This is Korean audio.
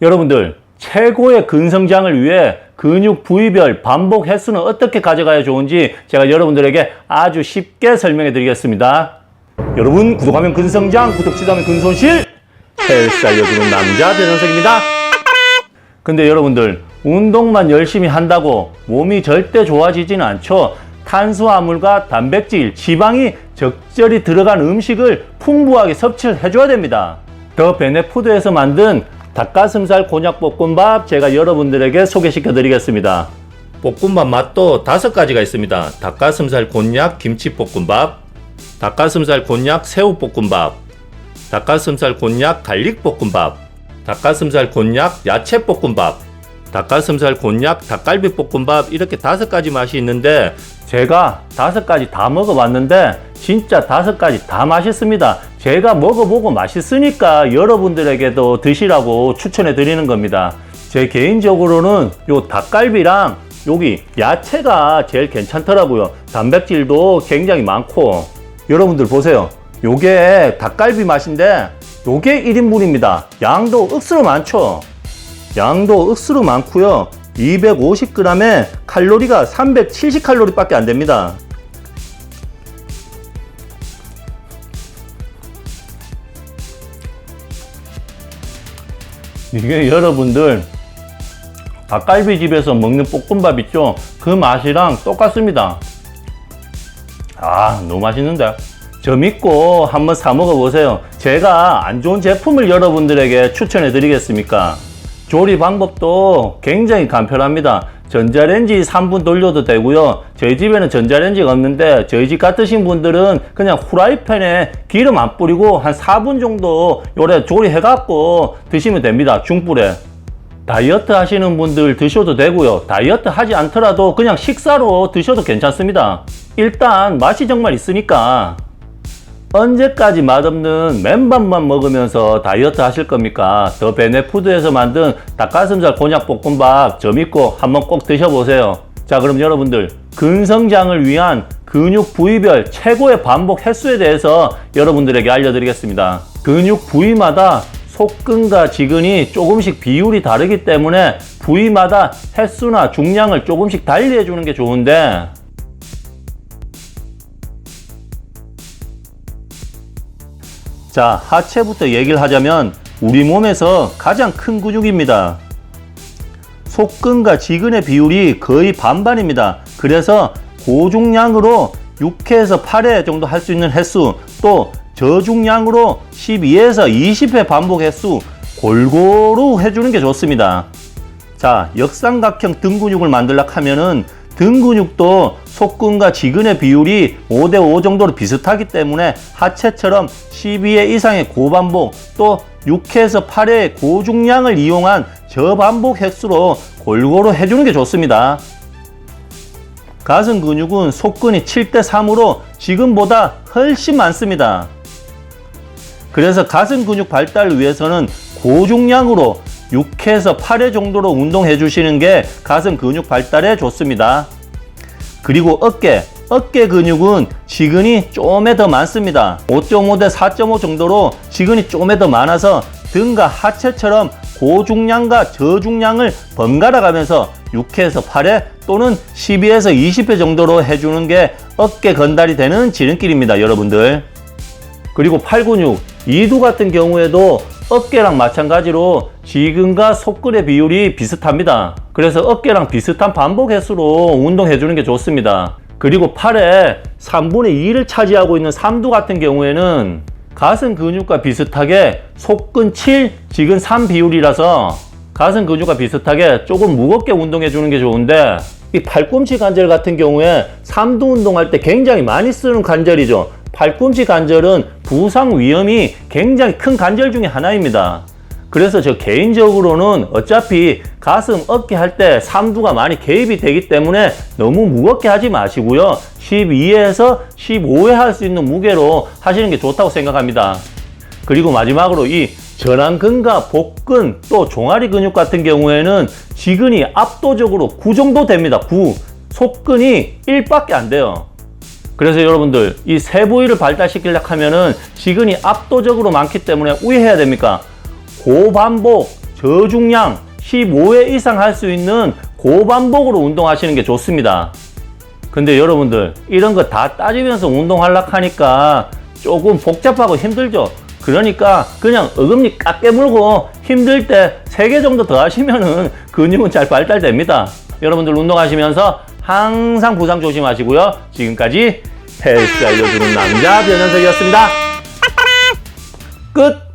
여러분들 최고의 근성장을 위해 근육 부위별 반복 횟수는 어떻게 가져가야 좋은지 제가 여러분들에게 아주 쉽게 설명해 드리겠습니다. 여러분 구독하면 근성장, 구독 취소하면 근손실 헬스 알려주는 남자 변현석입니다. 근데 여러분들 운동만 열심히 한다고 몸이 절대 좋아지지는 않죠. 탄수화물과 단백질, 지방이 적절히 들어간 음식을 풍부하게 섭취를 해줘야 됩니다. 더 베네푸드에서 만든 닭가슴살 곤약 볶음밥 제가 여러분들에게 소개시켜 드리겠습니다. 볶음밥 맛도 다섯 가지가 있습니다. 닭가슴살 곤약 김치 볶음밥, 닭가슴살 곤약 새우 볶음밥, 닭가슴살 곤약 갈릭 볶음밥, 닭가슴살 곤약 야채 볶음밥, 닭가슴살 곤약 닭갈비 볶음밥 이렇게 다섯 가지 맛이 있는데 제가 다섯 가지 다 먹어봤는데 진짜 다섯 가지 다 맛있습니다. 제가 먹어보고 맛있으니까 여러분들에게도 드시라고 추천해 드리는 겁니다. 제 개인적으로는 요 닭갈비랑 여기 야채가 제일 괜찮더라고요. 단백질도 굉장히 많고 여러분들 보세요. 요게 닭갈비 맛인데 요게 1인분입니다. 양도 억수로 많죠. 양도 억수로 많고요. 250g에 칼로리가 370칼로리밖에 안 됩니다. 이게 여러분들 닭갈비 집에서 먹는 볶음밥 있죠? 그 맛이랑 똑같습니다. 아, 너무 맛있는데. 저 믿고 한번 사 먹어보세요. 제가 안 좋은 제품을 여러분들에게 추천해 드리겠습니까? 조리 방법도 굉장히 간편합니다. 전자레인지 3분 돌려도 되고요. 저희 집에는 전자레인지가 없는데 저희 집 같으신 분들은 그냥 후라이팬에 기름 안 뿌리고 한 4분 정도 요래 조리해 갖고 드시면 됩니다. 중불에. 다이어트 하시는 분들 드셔도 되고요. 다이어트 하지 않더라도 그냥 식사로 드셔도 괜찮습니다. 일단 맛이 정말 있으니까 언제까지 맛없는 맨밥만 먹으면서 다이어트 하실 겁니까? 더 베네푸드에서 만든 닭가슴살 곤약 볶음밥 저 믿고 한번 꼭 드셔보세요. 자 그럼 여러분들 근성장을 위한 근육 부위별 최고의 반복 횟수에 대해서 여러분들에게 알려드리겠습니다. 근육 부위마다 속근과 지근이 조금씩 비율이 다르기 때문에 부위마다 횟수나 중량을 조금씩 달리 해 주는 게 좋은데 자, 하체부터 얘기를 하자면 우리 몸에서 가장 큰 근육입니다. 속근과 지근의 비율이 거의 반반입니다. 그래서 고중량으로 6회에서 8회 정도 할 수 있는 횟수, 또 저중량으로 12에서 20회 반복 횟수 골고루 해주는 게 좋습니다. 자, 역삼각형 등 근육을 만들려고 하면은 등 근육도 속근과 지근의 비율이 5대5 정도로 비슷하기 때문에 하체처럼 12회 이상의 고반복 또 6회에서 8회의 고중량을 이용한 저반복 횟수로 골고루 해주는 게 좋습니다. 가슴 근육은 속근이 7대3으로 지금보다 훨씬 많습니다. 그래서 가슴 근육 발달을 위해서는 고중량으로 6회에서 8회 정도로 운동해 주시는 게 가슴 근육 발달에 좋습니다. 그리고 어깨, 어깨 근육은 지근이 좀에 더 많습니다. 5.5 대 4.5 정도로 지근이 좀에 더 많아서 등과 하체처럼 고중량과 저중량을 번갈아 가면서 6회에서 8회 또는 12에서 20회 정도로 해주는 게 어깨 건달이 되는 지름길입니다, 여러분들. 그리고 팔 근육, 이두 같은 경우에도 어깨랑 마찬가지로 지근과 속근의 비율이 비슷합니다. 그래서 어깨랑 비슷한 반복 횟수로 운동해 주는 게 좋습니다. 그리고 팔에 3분의 2를 차지하고 있는 삼두 같은 경우에는 가슴 근육과 비슷하게 속근 7, 지근 3 비율이라서 가슴 근육과 비슷하게 조금 무겁게 운동해 주는 게 좋은데 이 팔꿈치 관절 같은 경우에 삼두 운동할 때 굉장히 많이 쓰는 관절이죠. 팔꿈치 관절은 부상 위험이 굉장히 큰 관절 중에 하나입니다. 그래서 저 개인적으로는 어차피 가슴 어깨 할 때 삼두가 많이 개입이 되기 때문에 너무 무겁게 하지 마시고요. 12에서 15회 할 수 있는 무게로 하시는 게 좋다고 생각합니다. 그리고 마지막으로 이 전완근과 복근 또 종아리 근육 같은 경우에는 지근이 압도적으로 9 정도 됩니다. 9. 속근이 1밖에 안 돼요. 그래서 여러분들 이 세 부위를 발달시키려고 하면은 지근이 압도적으로 많기 때문에 우회해야 됩니까? 고반복 저중량 15회 이상 할 수 있는 고반복으로 운동하시는 게 좋습니다. 근데 여러분들 이런 거 다 따지면서 운동하려고 하니까 조금 복잡하고 힘들죠. 그러니까 그냥 어금니 깎 깨물고 힘들 때 3개 정도 더 하시면은 근육은 잘 발달됩니다. 여러분들 운동하시면서 항상 부상 조심하시고요. 지금까지 헬스 알려주는 남자 변현석이었습니다. 끝!